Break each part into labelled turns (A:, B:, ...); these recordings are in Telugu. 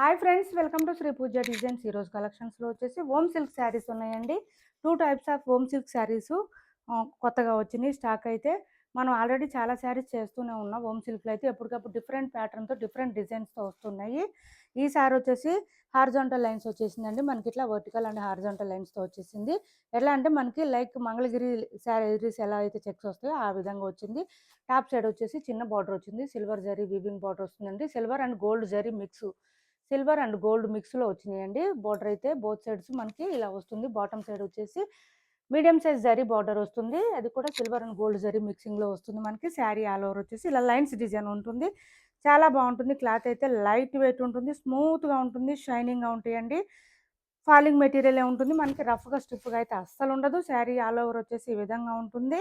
A: Hi friends welcome to Sri Pooja designs. ఈరోజు కలెక్షన్స్లో వచ్చేసి హోమ్ సిల్క్ శారీస్ ఉన్నాయండి. Two types of home silk saris కొత్తగా వచ్చినాయి. స్టాక్ అయితే మనం ఆల్రెడీ చాలా శారీస్ చేస్తూనే ఉన్నాం. హోమ్ సిల్క్లో అయితే ఎప్పటికప్పుడు డిఫరెంట్ ప్యాటర్న్తో డిఫరెంట్ డిజైన్స్తో వస్తున్నాయి. ఈ సారీ వచ్చేసి హార్జాంటల్ లైన్స్ వచ్చేసిందండి. మనకి ఇట్లా వర్టికల్ అండ్ హార్జాంటల్ లైన్స్తో వచ్చేసింది. ఎలా అంటే మనకి లైక్ మంగళగిరి శారీస్ ఎలా అయితే చెక్స్ వస్తాయో ఆ విధంగా వచ్చింది. టాప్ సైడ్ వచ్చేసి చిన్న బార్డర్ వచ్చింది. సిల్వర్ జరీ వీవింగ్ బార్డర్ వస్తుందండి. Silver and gold zari mix silver and gold మిక్స్లో వచ్చినాయండి. బార్డర్ అయితే బోత్ సైడ్స్ మనకి ఇలా వస్తుంది. బాటమ్ సైడ్ వచ్చేసి మీడియం సైజ్ జరీ బార్డర్ వస్తుంది. అది కూడా సిల్వర్ అండ్ గోల్డ్ జరీ మిక్సింగ్లో వస్తుంది మనకి. శారీ ఆల్ ఓవర్ వచ్చేసి ఇలా లైన్స్ డిజైన్ ఉంటుంది. చాలా బాగుంటుంది. క్లాత్ అయితే లైట్ వెయిట్ ఉంటుంది. స్మూత్గా ఉంటుంది. షైనింగ్గా ఉంటాయండి. ఫాలింగ్ మెటీరియల్ ఉంటుంది. మనకి రఫ్గా స్టిఫ్గా అయితే అస్సలు ఉండదు. శారీ ఆల్ ఓవర్ వచ్చేసి ఈ విధంగా ఉంటుంది.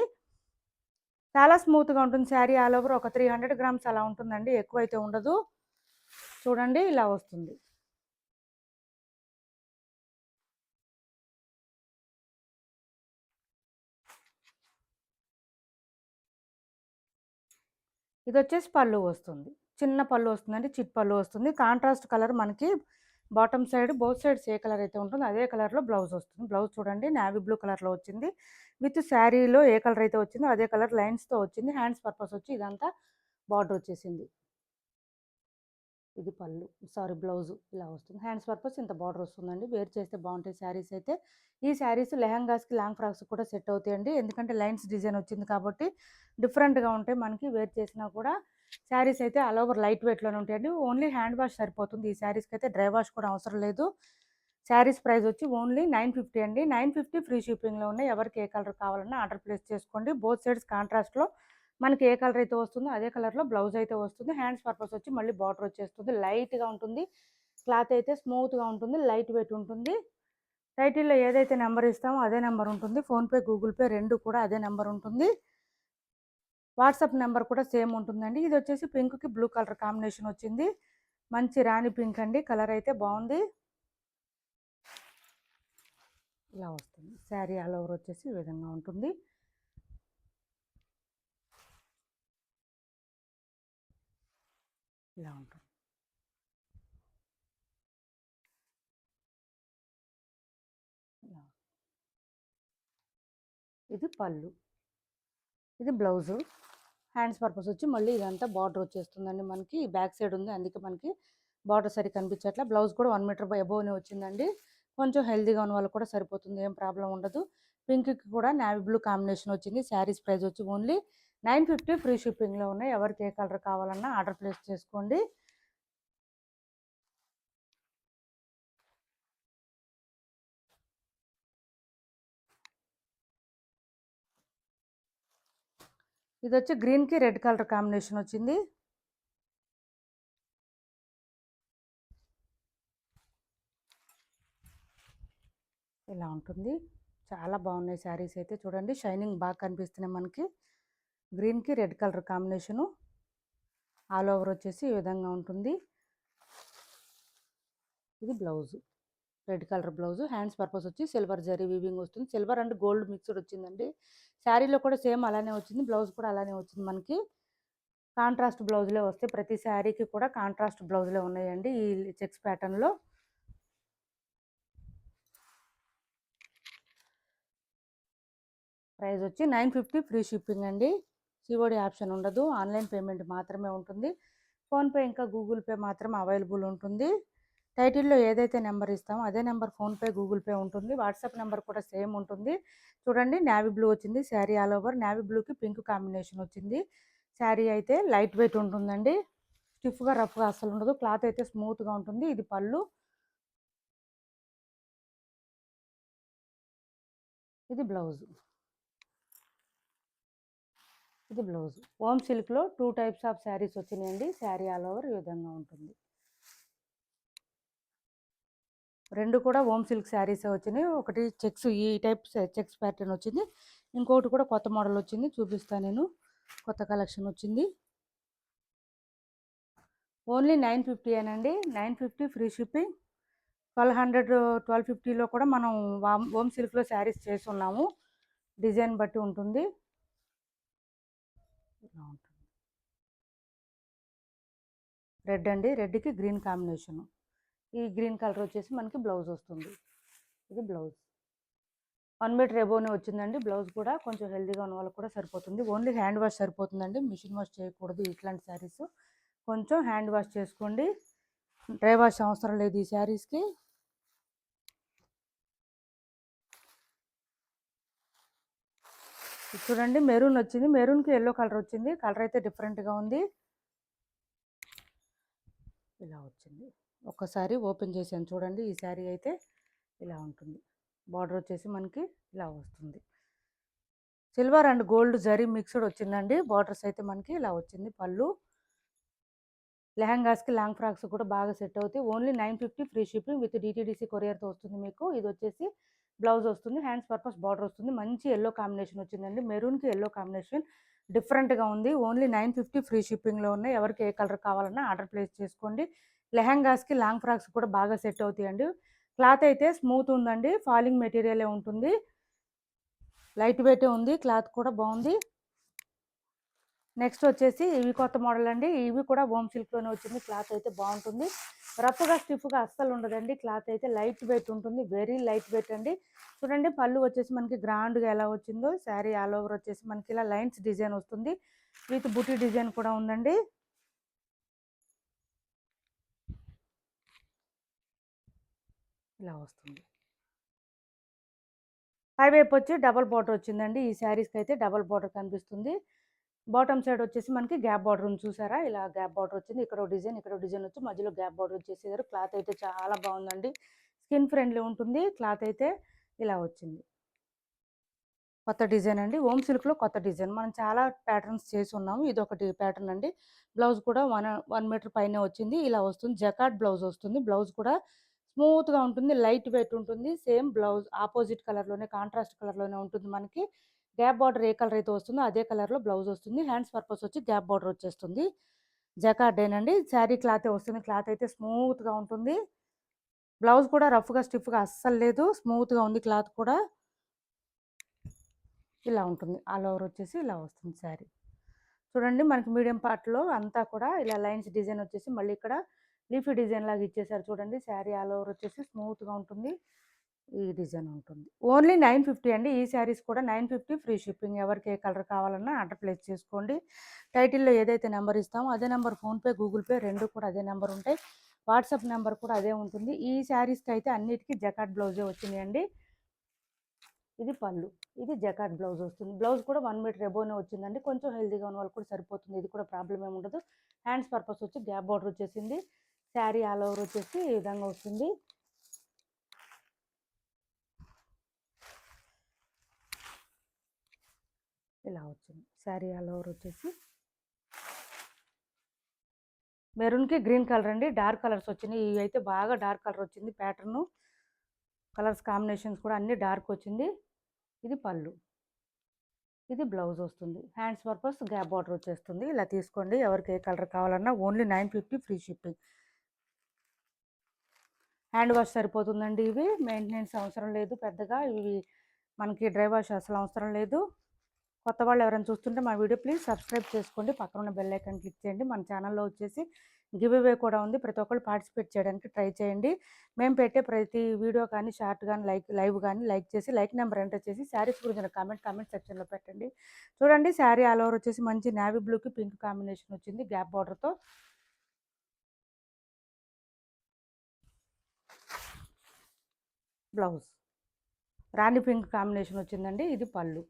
A: చాలా స్మూత్గా ఉంటుంది. శారీ ఆల్ ఓవర్ ఒక త్రీ హండ్రెడ్ గ్రామ్స్ అలా ఉంటుందండి. ఎక్కువ అయితే ఉండదు. చూడండి ఇలా వస్తుంది. ఇది వచ్చేసి పళ్ళు వస్తుంది. చిన్న పళ్ళు వస్తుందండి చిట్ పళ్ళు వస్తుంది. కాంట్రాస్ట్ కలర్ మనకి బాటమ్ సైడ్ బోత్ సైడ్స్ ఏ కలర్ అయితే ఉంటుందో అదే కలర్లో బ్లౌజ్ వస్తుంది. బ్లౌజ్ చూడండి నావీ బ్లూ కలర్లో వచ్చింది. విత్ శారీలో ఏ కలర్ అయితే వచ్చిందో అదే కలర్ లైన్స్తో వచ్చింది. హ్యాండ్స్ పర్పస్ వచ్చి ఇదంతా బార్డర్ వచ్చేసింది. ఇది పళ్ళు సారీ బ్లౌజ్ ఇలా వస్తుంది. హ్యాండ్స్ పర్పస్ ఇంత బార్డర్ వస్తుందండి. వేర్ చేస్తే బాగుంటాయి శారీస్ అయితే. ఈ శారీస్ లెహంగాస్కి లాంగ్ ఫ్రాక్స్ కూడా సెట్ అవుతాయండి. ఎందుకంటే లైన్స్ డిజైన్ వచ్చింది కాబట్టి డిఫరెంట్గా ఉంటాయి. మనకి వేర్ చేసినా కూడా శారీస్ అయితే ఆల్ ఓవర్ లైట్ వెయిట్లోనే ఉంటాయండి. ఓన్లీ హ్యాండ్ వాష్ సరిపోతుంది. ఈ శారీస్కి అయితే డ్రై వాష్ కూడా అవసరం లేదు. శారీస్ ప్రైస్ వచ్చి ఓన్లీ నైన్ ఫిఫ్టీ అండి. నైన్ ఫిఫ్టీ ఫ్రీ షిప్పింగ్లో ఉన్నాయి. ఎవరికి ఏ కలర్ కావాలన్నా ఆర్డర్ ప్లేస్ చేసుకోండి. బోత్ సైడ్స్ కాంట్రాస్ట్లో మనకి ఏ కలర్ అయితే వస్తుందో అదే కలర్లో బ్లౌజ్ అయితే వస్తుంది. హ్యాండ్స్ పర్పస్ వచ్చి మళ్ళీ బార్డర్ వచ్చేస్తుంది. లైట్గా ఉంటుంది. క్లాత్ అయితే స్మూత్గా ఉంటుంది. లైట్ వెయిట్ ఉంటుంది. టైటిల్లో ఏదైతే నెంబర్ ఇస్తామో అదే నెంబర్ ఉంటుంది. ఫోన్పే గూగుల్ పే రెండు కూడా అదే నెంబర్ ఉంటుంది. వాట్సాప్ నెంబర్ కూడా సేమ్ ఉంటుందండి. ఇది వచ్చేసి పింక్కి బ్లూ కలర్ కాంబినేషన్ వచ్చింది. మంచి రాణి పింక్ అండి. కలర్ అయితే బాగుంది. ఇలా వస్తుంది. శారీ ఆల్ ఓవర్ వచ్చేసి ఈ విధంగా ఉంటుంది. ఇలా ఉంటుంది. ఇది పళ్ళు. ఇది బ్లౌజు. హ్యాండ్స్ పర్పస్ వచ్చి మళ్ళీ ఇదంతా బార్డర్ వచ్చేస్తుందండి మనకి. బ్యాక్ సైడ్ ఉంది. అందుకే మనకి బార్డర్ సరి కనిపించట్లా. బ్లౌజ్ కూడా వన్ మీటర్ అబోవ్నే వచ్చిందండి. కొంచెం హెల్దీగా ఉన్న వాళ్ళకి కూడా సరిపోతుంది. ఏం ప్రాబ్లం ఉండదు. పింక్కి కూడా నావీ బ్లూ కాంబినేషన్ వచ్చింది. శారీస్ ప్రైస్ వచ్చి ఓన్లీ నైన్ ఫిఫ్టీ ఫ్రీ షిప్పింగ్లో ఉన్నాయి. ఎవరికి ఏ కలర్ కావాలన్నా ఆర్డర్ ప్లేస్ చేసుకోండి. ఇది వచ్చి గ్రీన్కి రెడ్ కలర్ కాంబినేషన్ వచ్చింది. ఇలా ఉంటుంది. చాలా బాగున్నాయి శారీస్ అయితే. చూడండి షైనింగ్ బాగా కనిపిస్తున్నాయి మనకి. గ్రీన్కి red colour combination all over వచ్చేసి ఈ విధంగా ఉంటుంది. ఇది blouse. Red colour blouse. Hands purpose వచ్చి సిల్వర్ జరీ వీవింగ్ వస్తుంది. సిల్వర్ అండ్ గోల్డ్ మిక్స్డ్ వచ్చిందండి. శారీలో కూడా సేమ్ అలానే వచ్చింది. బ్లౌజ్ కూడా అలానే వచ్చింది మనకి. కాంట్రాస్ట్ బ్లౌజ్లే వస్తాయి ప్రతి శారీకి కూడా కాంట్రాస్ట్ బ్లౌజ్లే ఉన్నాయండి ఈ చెక్స్ ప్యాటర్న్లో. ప్రైస్ వచ్చి నైన్ ఫిఫ్టీ ఫ్రీ షిప్పింగ్ అండి. సిఓడి ఆప్షన్ ఉండదు. ఆన్లైన్ పేమెంట్ మాత్రమే ఉంటుంది. ఫోన్పే ఇంకా గూగుల్ పే మాత్రం అవైలబుల్ ఉంటుంది. టైటిల్లో ఏదైతే నెంబర్ ఇస్తామో అదే నెంబర్ ఫోన్పే గూగుల్ పే ఉంటుంది. వాట్సాప్ నెంబర్ కూడా సేమ్ ఉంటుంది. చూడండి నావీ బ్లూ వచ్చింది. Sari all over. నావీ బ్లూకి పింక్ కాంబినేషన్ వచ్చింది. శారీ అయితే లైట్ వెయిట్ ఉంటుందండి. స్టిఫ్గా రఫ్గా అసలు ఉండదు. క్లాత్ అయితే స్మూత్గా ఉంటుంది. ఇది పళ్ళు. ఇది బ్లౌజ్. ఇది బ్లౌజ్. ఓమ్ సిల్క్లో టూ టైప్స్ ఆఫ్ శారీస్ వచ్చినాయండి. శారీ ఆల్ ఓవర్ ఈ విధంగా ఉంటుంది. రెండు కూడా ఓమ్ సిల్క్ శారీస్ వచ్చినాయి. ఒకటి చెక్స్ ఈ టైప్ చెక్స్ ప్యాటర్న్ వచ్చింది. ఇంకొకటి కూడా కొత్త మోడల్ వచ్చింది. చూపిస్తాను నేను. కొత్త కలెక్షన్ వచ్చింది. ఓన్లీ నైన్ ఫిఫ్టీ అనండి nine fifty free shipping. Twelve hundred twelve ఫిఫ్టీలో కూడా మనం హోమ్ సిల్క్లో శారీస్ చేసి ఉన్నాము డిజైన్ బట్టి ఉంటుంది. ఇలా ఉంటుంది రెడ్ అండి రెడ్కి గ్రీన్ కాంబినేషను ఈ గ్రీన్ కలర్ వచ్చేసి మనకి బ్లౌజ్ వస్తుంది. ఇది బ్లౌజ్ వన్ మీటర్ ఎబోనే వచ్చిందండి. బ్లౌజ్ కూడా కొంచెం హెల్దీగా ఉన్న వాళ్ళకి కూడా సరిపోతుంది. ఓన్లీ హ్యాండ్ వాష్ సరిపోతుందండి. మిషన్ వాష్ చేయకూడదు ఇట్లాంటి శారీస్ కొంచెం హ్యాండ్ వాష్ చేసుకోండి. డ్రై వాష్ అవసరం లేదు ఈ శారీస్కి చూడండి మెరూన్ వచ్చింది. మెరూన్కి ఎల్లో కలర్ వచ్చింది. కలర్ అయితే డిఫరెంట్గా ఉంది. ఇలా వచ్చింది. ఒక్కసారి ఓపెన్ చేసాను చూడండి. ఈ శారీ అయితే ఇలా ఉంటుంది. బార్డర్ వచ్చేసి మనకి ఇలా వస్తుంది. Silver and gold zari mixed వచ్చిందండి. బార్డర్స్ అయితే మనకి ఇలా వచ్చింది. పళ్ళు. లెహంగాస్కి లాంగ్ ఫ్రాక్స్ కూడా బాగా సెట్ అవుతాయి. Only nine fifty free shipping with DTDC కొరియర్తో వస్తుంది మీకు. ఇది వచ్చేసి బ్లౌజ్ వస్తుంది హ్యాండ్స్ పర్పస్ బార్డర్ వస్తుంది. మంచి ఎల్లో కాంబినేషన్ వచ్చిందండి. మెరూన్కి ఎల్లో కాంబినేషన్ డిఫరెంట్గా ఉంది. ఓన్లీ నైన్ ఫిఫ్టీ ఫ్రీ షిప్పింగ్లో ఉన్నాయి. ఎవరికి ఏ కలర్ కావాలన్నా ఆర్డర్ ప్లేస్ చేసుకోండి. లెహంగాస్కి లాంగ్ ఫ్రాక్స్ కూడా బాగా సెట్ అవుతాయండి. క్లాత్ అయితే స్మూత్ ఉందండి. ఫాలింగ్ మెటీరియలే ఉంటుంది. లైట్ వెయిటే ఉంది. క్లాత్ కూడా బాగుంది. నెక్స్ట్ వచ్చేసి ఇవి కొత్త మోడల్ అండి. ఇవి కూడా హోమ్ సిల్క్లోనే వచ్చింది. క్లాత్ అయితే బాగుంటుంది. రఫ్గా స్టిఫ్గా అస్సలు ఉండదండి. క్లాత్ అయితే లైట్ వెయిట్ ఉంటుంది. వెరీ లైట్ వెయిట్ అండి. చూడండి పళ్ళు వచ్చేసి మనకి గ్రాండ్గా ఎలా వచ్చిందో శారీ ఆల్ ఓవర్ వచ్చేసి మనకి ఇలా లైన్స్ డిజైన్ వస్తుంది. విత్ బుటీ డిజైన్ కూడా ఉందండి. ఇలా వస్తుంది. పై వైపు వచ్చి డబల్ బార్డర్ వచ్చిందండి. ఈ శారీస్కి అయితే డబల్ బార్డర్ కనిపిస్తుంది. బాటమ్ సైడ్ వచ్చేసి మనకి గ్యాప్ బార్డర్ ఉంది చూసారా? ఇలా గ్యాప్ బార్డర్ వచ్చింది. ఇక్కడ డిజైన్ ఇక్కడ డిజైన్ వచ్చి మధ్యలో గ్యాప్ బార్డర్ వచ్చేసేదారు క్లాత్ అయితే చాలా బాగుందండి. స్కిన్ ఫ్రెండ్లీ ఉంటుంది. క్లాత్ అయితే ఇలా వచ్చింది. కొత్త డిజైన్ అండి. ఓమ్ సిల్క్లో కొత్త డిజైన్. మనం చాలా ప్యాటర్న్స్ చేసి ఉన్నాము. ఇది ఒకటి ప్యాటర్న్ అండి. బ్లౌజ్ కూడా వన్ వన్ మీటర్ పైన వచ్చింది. ఇలా వస్తుంది. జకాట్ బ్లౌజ్ వస్తుంది. బ్లౌజ్ కూడా స్మూత్గా ఉంటుంది. లైట్ వెయిట్ ఉంటుంది. సేమ్ బ్లౌజ్ ఆపోజిట్ కలర్లోనే కాంట్రాస్ట్ కలర్లోనే ఉంటుంది మనకి. గ్యాప్ బార్డర్ ఏ కలర్ అయితే వస్తుందో అదే కలర్లో బ్లౌజ్ వస్తుంది. హ్యాండ్స్ పర్పస్ వచ్చి గ్యాప్ బార్డర్ వచ్చేస్తుంది. జకార్డేనండి. శారీ క్లాత్ వస్తుంది క్లాత్ అయితే స్మూత్గా ఉంటుంది. బ్లౌజ్ కూడా రఫ్గా స్టిఫ్గా అస్సలు లేదు. స్మూత్గా ఉంది క్లాత్ కూడా. ఇలా ఉంటుంది. ఆల్ ఓవర్ వచ్చేసి ఇలా వస్తుంది శారీ. చూడండి మనకి మీడియం పార్ట్లో అంతా కూడా ఇలా లైన్స్ డిజైన్ వచ్చేసి మళ్ళీ ఇక్కడ లీఫీ డిజైన్ లాగా ఇచ్చేసారు చూడండి. శారీ ఆల్ ఓవర్ వచ్చేసి స్మూత్గా ఉంటుంది. ఈ డిజైన్ ఉంటుంది. ఓన్లీ నైన్ ఫిఫ్టీ అండి. ఈ శారీస్ కూడా నైన్ ఫిఫ్టీ ఫ్రీ షిప్పింగ్. ఎవరికి ఏ కలర్ కావాలన్నా ఆర్డర్ ప్లేస్ చేసుకోండి. టైటిల్లో ఏదైతే నెంబర్ ఇస్తామో అదే నెంబర్ ఫోన్పే గూగుల్ పే రెండు కూడా అదే నెంబర్ ఉంటాయి. వాట్సాప్ నెంబర్ కూడా అదే ఉంటుంది. ఈ శారీస్కి అయితే అన్నిటికీ జకాట్ బ్లౌజే వచ్చినాయండి. ఇది పళ్ళు. ఇది జకాట్ బ్లౌజ్ వస్తుంది. బ్లౌజ్ కూడా వన్ మీటర్ ఎబోనే వచ్చిందండి. కొంచెం హెల్దీగా ఉన్న వాళ్ళు కూడా సరిపోతుంది. ఇది కూడా ప్రాబ్లం ఏమి ఉండదు. హ్యాండ్స్ పర్పస్ వచ్చి గ్యాప్ బార్డర్ వచ్చేసింది. శారీ ఆల్ ఓవర్ వచ్చేసి ఈ విధంగా వస్తుంది. ఇలా వచ్చింది. శారీ ఆల్ ఓవర్ వచ్చేసి మెరూన్కి గ్రీన్ కలర్ అండి. డార్క్ కలర్స్ వచ్చినాయి. ఇవి అయితే బాగా డార్క్ కలర్ వచ్చింది. ప్యాటర్ను కలర్స్ కాంబినేషన్స్ కూడా అన్నీ డార్క్ వచ్చింది. ఇది పళ్ళు. ఇది బ్లౌజ్ వస్తుంది. హ్యాండ్స్ పర్పస్ గ్యాప్ బార్డర్ వచ్చేస్తుంది. ఇలా తీసుకోండి. ఎవరికి ఏ కలర్ కావాలన్నా only nine fifty free shipping. Hand wash సరిపోతుందండి ఇవి. మెయింటెనెన్స్ అవసరం లేదు పెద్దగా. ఇవి మనకి డ్రై వాష్ అసలు అవసరం లేదు. కొత్త వాళ్ళు ఎవరైనా చూస్తుంటే మా వీడియో ప్లీజ్ సబ్స్క్రైబ్ చేసుకోండి. పక్కన ఉన్న బెల్ ఐకాన్ క్లిక్ చేయండి. మన ఛానల్లో వచ్చేసి గివ్ అవే కూడా ఉంది. ప్రతి ఒక్కరు పార్టిసిపేట్ చేయడానికి ట్రై చేయండి. మేము పెట్టే ప్రతి వీడియో కానీ షార్ట్ కానీ లైక్ లైవ్ కానీ లైక్ చేసి లైక్ నెంబర్ ఎంటర్ చేసి శారీస్ గురించి కామెంట్ కామెంట్ సెక్షన్లో పెట్టండి. చూడండి శారీ ఆల్ ఓవర్ వచ్చేసి మంచి నావీ బ్లూకి పింక్ కాంబినేషన్ వచ్చింది గ్యాప్ బార్డర్తో బ్లౌజ్. రాణి పింక్ కాంబినేషన్ వచ్చిందండి. ఇది పళ్ళు.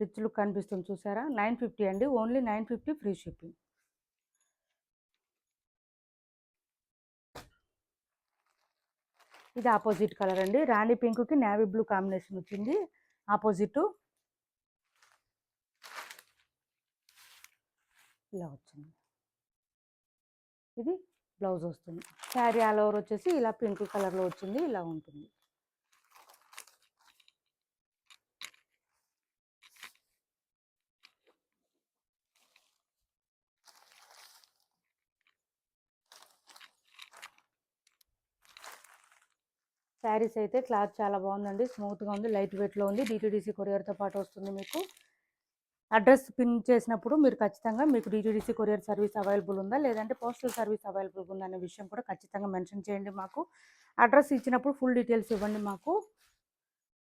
A: రిచ్ లుక్ కనిపిస్తుంది చూసారా? నైన్ ఫిఫ్టీ అండి. Only nine fifty free shipping. ఇది ఆపోజిట్ కలర్ అండి. రాణి పింక్కి నేవీ బ్లూ కాంబినేషన్ వచ్చింది. ఆపోజిట్ ఇలా వచ్చింది. ఇది బ్లౌజ్ వస్తుంది. శారీ ఆల్ ఓవర్ వచ్చేసి ఇలా పింక్ కలర్లో వచ్చింది. ఇలా ఉంటుంది. శారీస్ అయితే క్లాత్ చాలా బాగుందండి. స్మూత్గా ఉంది లైట్ వెయిట్లో ఉంది. డిటీడీసీ కొరియర్తో పాటు వస్తుంది మీకు. అడ్రస్ పిన్ చేసినప్పుడు మీరు ఖచ్చితంగా మీకు డీటీడీసీ కొరియర్ సర్వీస్ అవైలబుల్ ఉందా? లేదంటే పోస్టల్ సర్వీస్ అవైలబుల్ ఉందా అనే విషయం కూడా ఖచ్చితంగా మెన్షన్ చేయండి మాకు. అడ్రస్ ఇచ్చినప్పుడు ఫుల్ డీటెయిల్స్ ఇవ్వండి మాకు.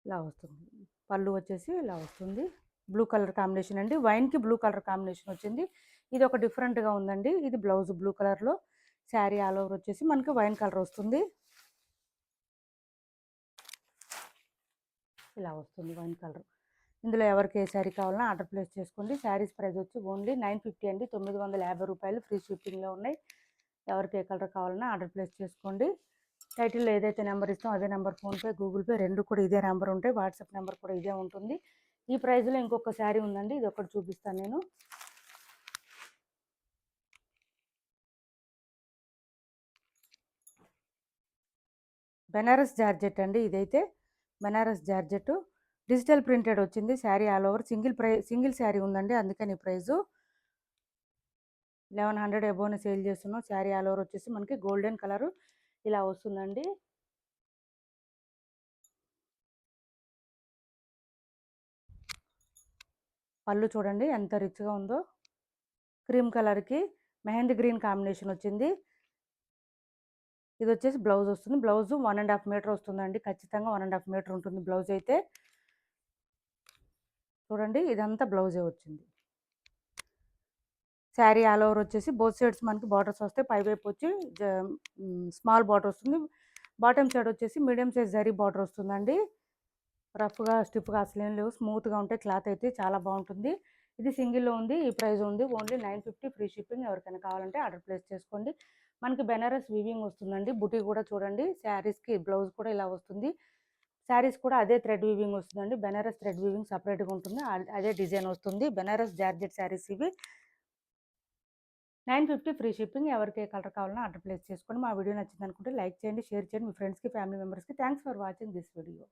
A: ఇలా వస్తుంది. పళ్ళు వచ్చేసి ఇలా వస్తుంది. బ్లూ కలర్ కాంబినేషన్ అండి. వైన్కి బ్లూ కలర్ కాంబినేషన్ వచ్చింది. ఇది ఒక డిఫరెంట్గా ఉందండి. ఇది బ్లౌజ్ బ్లూ కలర్లో. శారీ ఆల్ ఓవర్ వచ్చేసి మనకి వైన్ కలర్ వస్తుంది. ఇలా వస్తుంది వైన్ కలర్. ఇందులో ఎవరికి ఏ శారీ కావాలన్నా ఆర్డర్ ప్లేస్ చేసుకోండి. శారీస్ ప్రైస్ వచ్చి ఓన్లీ నైన్ ఫిఫ్టీ అండి. తొమ్మిది వందల యాభై రూపాయలు ఫ్రీ షిప్పింగ్లో ఉన్నాయి. ఎవరికి ఏ కలర్ కావాలన్నా ఆర్డర్ ప్లేస్ చేసుకోండి. టైటిల్లో ఏదైతే నెంబర్ ఇస్తామో అదే నెంబర్ ఫోన్పే గూగుల్ పే రెండు కూడా ఇదే నెంబర్ ఉంటాయి. వాట్సాప్ నెంబర్ కూడా ఇదే ఉంటుంది. ఈ ప్రైస్లో ఇంకొక శారీ ఉందండి. ఇది ఒకటి చూపిస్తాను నేను. బెనారస్ జార్జెట్ అండి ఇదైతే. బెనారస్ జార్జెట్ డిజిటల్ ప్రింటెడ్ వచ్చింది. Sari all over. సింగిల్ ప్రై సింగిల్ శారీ ఉందండి. అందుకని ప్రైజు. లెవెన్ హండ్రెడ్ అబోవ్ని సేల్ చేస్తున్నాం. శారీ ఆల్ ఓవర్ వచ్చేసి మనకి గోల్డెన్ కలర్. ఇలా వస్తుందండి. పళ్ళు చూడండి. ఎంత రిచ్గా ఉందో. క్రీమ్ కలర్కి మెహందీ గ్రీన్ కాంబినేషన్ వచ్చింది. ఇది వచ్చేసి బ్లౌజ్ వస్తుంది. Blouse one and half metre వస్తుందండి. ఖచ్చితంగా వన్ అండ్ హాఫ్ మీటర్ ఉంటుంది బ్లౌజ్ అయితే. చూడండి ఇదంతా బ్లౌజే వచ్చింది. శారీ ఆల్ ఓవర్ వచ్చేసి బోత్ సైడ్స్ మనకి బార్డర్స్ వస్తాయి. పై వైపు వచ్చి స్మాల్ బార్డర్ వస్తుంది. బాటమ్ సైడ్ వచ్చేసి మీడియం సైజ్ జరీ బార్డర్ వస్తుందండి. రఫ్గా స్టిఫ్గా అసలు ఏం లేవు. స్మూత్గా ఉంటే క్లాత్ అయితే చాలా బాగుంటుంది. ఇది సింగిల్లో ఉంది. ఈ ప్రైస్ ఉంది. Only nine fifty free shipping ఎవరికైనా కావాలంటే ఆర్డర్ ప్లేస్ చేసుకోండి. మనకి బెనారస్ వీవింగ్ వస్తుందండి. బుటీ కూడా చూడండి. శారీస్కి బ్లౌజ్ కూడా ఇలా వస్తుంది. శారీస్ కూడా అదే థ్రెడ్ వీవింగ్ వస్తుందండి. బెనారస్ థ్రెడ్ వీవింగ్ సపరేట్గా ఉంటుంది. అదే డిజైన్ వస్తుంది. బెనారస్ జార్జెట్ శారీస్ ఇవి. Nine fifty free shipping. ఎవరికి ఏ కలర్ కావాలన్నా ఆర్డర్ ప్లేస్ చేసుకోండి. మా వీడియో నచ్చింది అనుకుంటే లైక్ చేయండి షేర్ చేయండి. మీ ఫ్రెండ్స్కి ఫ్యామిలీ మెంబర్స్కి thanks for watching this video.